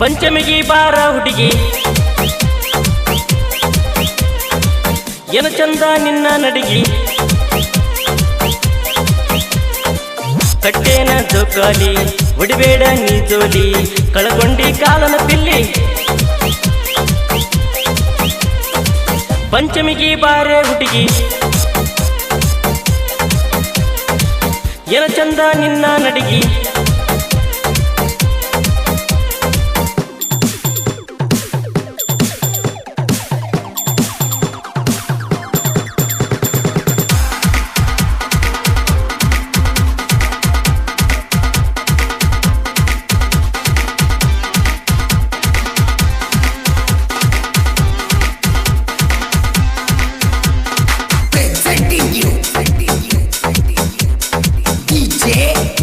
ಪಂಚಮಿಗಿ ಬಾರ ಹುಡುಗಿ. ಏನ ಚಂದ ನಿನ್ನ ನಡಿಗಿ. ಕಟ್ಟೇನ ಜೋಕಾಲಿ, ಉಡಿಬೇಡ ನೀ ಜೋಲಿ, ಕಳಕೊಂಡಿ ಕಾಲನ ಪಿಲ್ಲಿ. ಪಂಚಮಿಗಿ ಬಾರೆ ಹುಡುಗಿ. ಏನ ಚಂದ ನಿನ್ನ ನಡಿಗಿ. ¿Qué?